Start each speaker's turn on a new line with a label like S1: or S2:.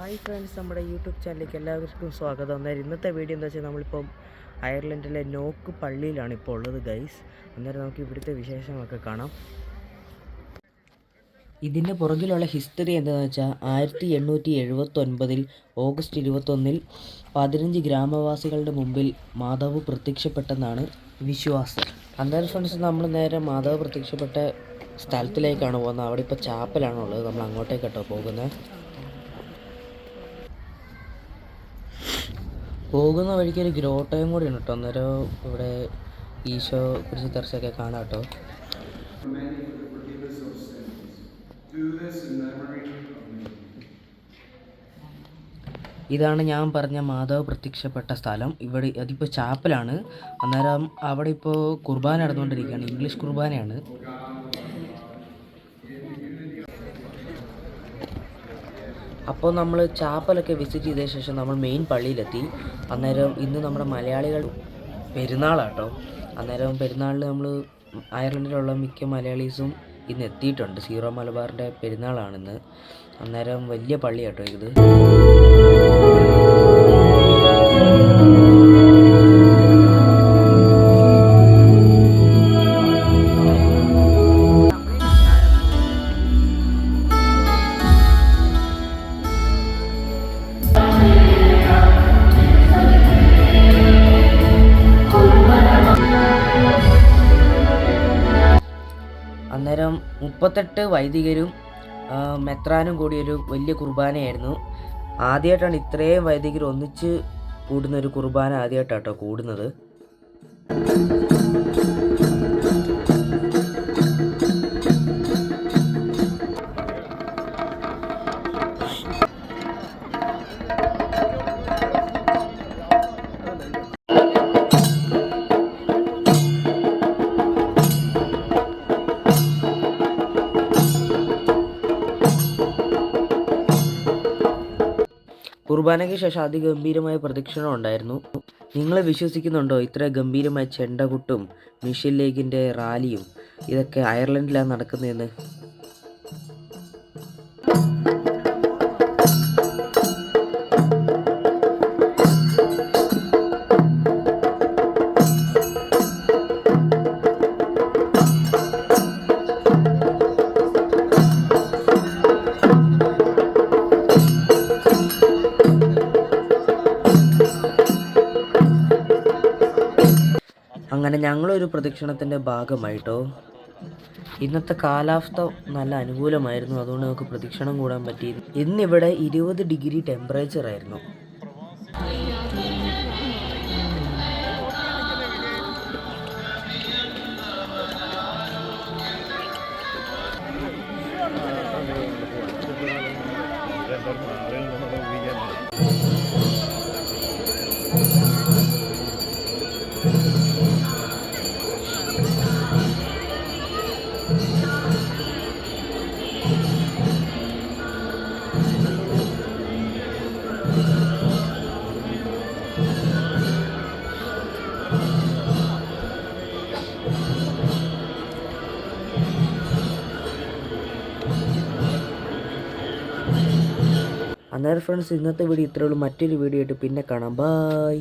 S1: Hi friends നമ്മുടെ YouTube ചാനലിലേക്ക് എല്ലാവർക്കും സ്വാഗതം. അന്നേരം ഇന്നത്തെ വീഡിയോ എന്താ വെച്ചാൽ നമ്മളിപ്പം അയർലൻഡിലെ നോക്ക് പള്ളിയിലാണ് ഇപ്പോൾ ഉള്ളത് ഗൈസ് അന്നേരം നമുക്ക് ഇവിടുത്തെ വിശേഷങ്ങളൊക്കെ കാണാം. ഇതിന്റെ പുറകിലുള്ള ഹിസ്റ്ററി എന്താണെന്ന് വെച്ചാൽ ആയിരത്തി എണ്ണൂറ്റി എഴുപത്തൊൻപതിൽ ഓഗസ്റ്റ് ഇരുപത്തൊന്നിൽ പതിനഞ്ച് ഗ്രാമവാസികളുടെ മുമ്പിൽ മാതാവ് പ്രത്യക്ഷപ്പെട്ടെന്നാണ് വിശ്വാസം. അന്നേരം ഫ്രണ്ട്സ് നമ്മൾ നേരെ മാതാവ് പ്രത്യക്ഷപ്പെട്ട സ്ഥലത്തിലേക്കാണ് പോകുന്നത്. അവിടെ ഇപ്പോൾ ചാപ്പലാണുള്ളത് നമ്മൾ അങ്ങോട്ടേക്കട്ടോ പോകുന്നത്. പോകുന്ന വഴിക്ക് ഒരു ഗ്രോട്ടയും കൂടി ഉണ്ട് കേട്ടോ. അന്നേരം ഇവിടെ ഈശോ കുറിച്ച് ദർശനമൊക്കെ കാണാം കേട്ടോ. ഇതാണ് ഞാൻ പറഞ്ഞ മാധവ് പ്രത്യക്ഷപ്പെട്ട സ്ഥലം. ഇവിടെ അതിപ്പോൾ ചാപ്പലാണ് അന്നേരം അവിടെ ഇപ്പോൾ കുർബാന നടന്നുകൊണ്ടിരിക്കുകയാണ്. ഇംഗ്ലീഷ് കുർബാനയാണ്. അപ്പോൾ നമ്മൾ ചാപ്പലൊക്കെ വിസിറ്റ് ചെയ്ത ശേഷം നമ്മൾ മെയിൻ പള്ളിയിലെത്തി. അന്നേരം ഇന്ന് നമ്മുടെ മലയാളികൾ പെരുന്നാളാട്ടോ. അന്നേരം പെരുന്നാളിൽ നമ്മൾ അയർലൻഡിലുള്ള മിക്ക മലയാളീസും ഇന്ന് എത്തിയിട്ടുണ്ട്. സീറോ മലബാറിന്റെ പെരുന്നാളാണിന്ന്. അന്നേരം വലിയ പള്ളിയാട്ടോ ഇത്. അന്നേരം മുപ്പത്തെട്ട് വൈദികരും മെത്രാനും കൂടിയൊരു വലിയ കുർബാനയായിരുന്നു. ആദ്യമായിട്ടാണ് ഇത്രയും വൈദികർ ഒന്നിച്ച് കൂടുന്ന ഒരു കുർബാന ആദ്യമായിട്ടാട്ടോ കൂടുന്നത്. കുർബാനയ്ക്ക് ശേഷം അതിഗംഭീരമായ പ്രദക്ഷിണം ഉണ്ടായിരുന്നു. നിങ്ങൾ വിശ്വസിക്കുന്നുണ്ടോ? ഇത്ര ഗംഭീരമായ ചെണ്ടകുട്ടും മിഷൻ ലീഗിന്റെ റാലിയും ഇതൊക്കെ അയർലൻഡിലാണ് നടക്കുന്നതെന്ന്? അങ്ങനെ ഞങ്ങളൊരു പ്രദക്ഷിണത്തിന്റെ ഭാഗമായിട്ടോ. ഇന്നത്തെ കാലാവസ്ഥ നല്ല അനുകൂലമായിരുന്നു. അതുകൊണ്ട് നമുക്ക് പ്രദക്ഷിണം കൂടാൻ പറ്റി. ഇന്നിവിടെ ഇരുപത് ഡിഗ്രി ടെമ്പറേച്ചർ ആയിരുന്നു. അന്നേരം ഫ്രണ്ട്സ് ഇന്നത്തെ വീഡിയോ ഇത്രയേ ഉള്ളൂ. മറ്റൊരു വീഡിയോ ആയിട്ട് പിന്നെ കാണാം. ബായ്